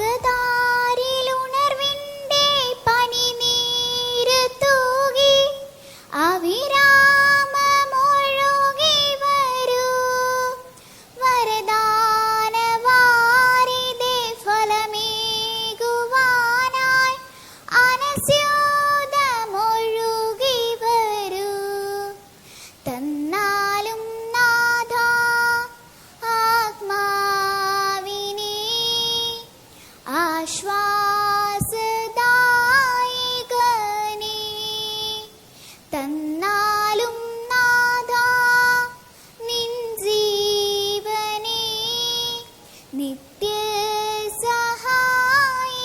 グッ ആശ്വാസദായകനേ തന്നാലും നാഥ നിൻ ജീവനേ. നിത്യ സഹായകനേ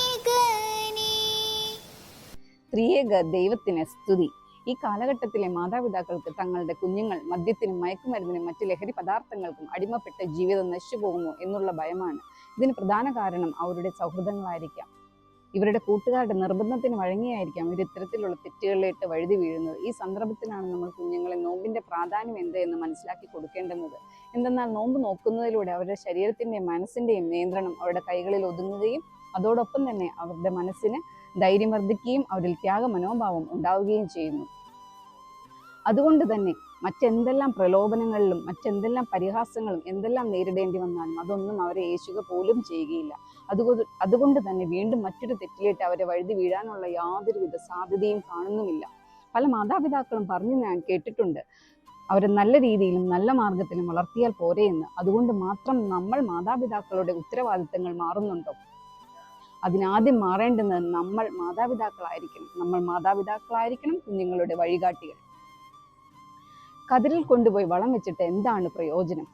പ്രിയ ദൈവത്തിന് സ്തുതി. ഈ കാലഘട്ടത്തിലെ മാതാപിതാക്കൾക്ക് തങ്ങളുടെ കുഞ്ഞുങ്ങൾ മദ്യത്തിനും മയക്കുമരുന്നിനും മറ്റ് ലഹരി പദാർത്ഥങ്ങൾക്കും അടിമപ്പെട്ട ജീവിതം നശിച്ചു പോകുമോ എന്നുള്ള ഭയമാണ്. ഇതിന് പ്രധാന കാരണം അവരുടെ സൗഹൃദങ്ങളായിരിക്കാം. ഇവരുടെ കൂട്ടുകാരുടെ നിർബന്ധത്തിന് വഴങ്ങിയായിരിക്കാം ഇവർ ഇത്തരത്തിലുള്ള തെറ്റുകളിലേക്ക് വഴുതി വീഴുന്നത്. ഈ സന്ദർഭത്തിലാണ് നമ്മൾ കുഞ്ഞുങ്ങളെ നോമ്പിന്റെ പ്രാധാന്യം എന്ത് എന്ന് മനസ്സിലാക്കി കൊടുക്കേണ്ടുന്നത്. എന്തെന്നാൽ നോമ്പ് നോക്കുന്നതിലൂടെ അവരുടെ ശരീരത്തിന്റെയും മനസ്സിന്റെയും നിയന്ത്രണം അവരുടെ കൈകളിൽ ഒതുങ്ങുകയും അതോടൊപ്പം തന്നെ അവരുടെ മനസ്സിന് ധൈര്യം വർദ്ധിക്കുകയും അവരിൽ ത്യാഗ മനോഭാവം ഉണ്ടാവുകയും ചെയ്യുന്നു. അതുകൊണ്ട് തന്നെ മറ്റെന്തെല്ലാം പ്രലോഭനങ്ങളിലും മറ്റെന്തെല്ലാം പരിഹാസങ്ങളും എന്തെല്ലാം നേരിടേണ്ടി വന്നാലും അതൊന്നും അവരെ യേശുക പോലും ചെയ്യുകയില്ല. അതുകൊണ്ട് അതുകൊണ്ട് തന്നെ വീണ്ടും മറ്റൊരു തെറ്റിലേക്ക് അവരെ വഴുതി വീഴാനുള്ള യാതൊരുവിധ സാധ്യതയും കാണുന്നുമില്ല. പല മാതാപിതാക്കളും പറഞ്ഞു ഞാൻ കേട്ടിട്ടുണ്ട്. അവരെ നല്ല രീതിയിലും നല്ല മാർഗത്തിലും വളർത്തിയാൽ പോരെ എന്ന്. അതുകൊണ്ട് മാത്രം നമ്മൾ മാതാപിതാക്കളുടെ ഉത്തരവാദിത്തങ്ങൾ മാറുന്നുണ്ടോ? അതിനാദ്യം മാറേണ്ടുന്നത് നമ്മൾ മാതാപിതാക്കളായിരിക്കണം. നമ്മൾ മാതാപിതാക്കളായിരിക്കണം കുഞ്ഞുങ്ങളുടെ വഴികാട്ടികൾ. കതിരിൽ കൊണ്ടുപോയി വളം വെച്ചിട്ട് എന്താണ് പ്രയോജനം?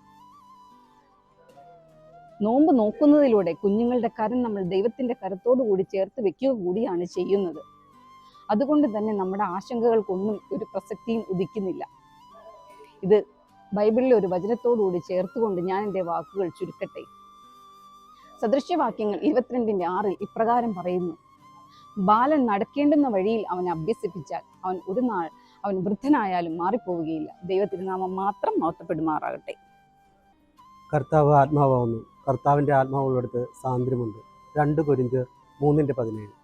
നോമ്പ് നോക്കുന്നതിലൂടെ കുഞ്ഞുങ്ങളുടെ കരം നമ്മൾ ദൈവത്തിന്റെ കരത്തോടു കൂടി ചേർത്ത് വെക്കുക കൂടിയാണ് ചെയ്യുന്നത്. അതുകൊണ്ട് തന്നെ നമ്മുടെ ആശങ്കകൾക്കൊന്നും ഒരു പ്രസക്തിയും ഉദിക്കുന്നില്ല. ഇത് ബൈബിളിലെ ഒരു വചനത്തോടുകൂടി ചേർത്തുകൊണ്ട് ഞാൻ എന്റെ വാക്കുകൾ ചുരുക്കട്ടെ. സദൃശ്യവാക്യങ്ങൾ ഇരുപത്തിരണ്ടിന്റെ ആറിൽ ഇപ്രകാരം പറയുന്നു. ബാലൻ നടക്കേണ്ടുന്ന വഴിയിൽ അവൻ അഭ്യസിപ്പിച്ചാൽ അവൻ ഒരു നാൾ അവൻ വൃദ്ധനായാലും മാറിപ്പോവുകയില്ല. ദൈവത്തിരുനാമം മാത്രം മഹത്വപ്പെടുമാറാകട്ടെ. കർത്താവ് ആത്മാവാകുന്നു. കർത്താവിന്റെ ആത്മാവുള്ളടുത്ത് സാന്ദ്രമുണ്ട്. രണ്ട് കൊരിന്ത്യർ മൂന്നിന്റെ പതിനേഴ്.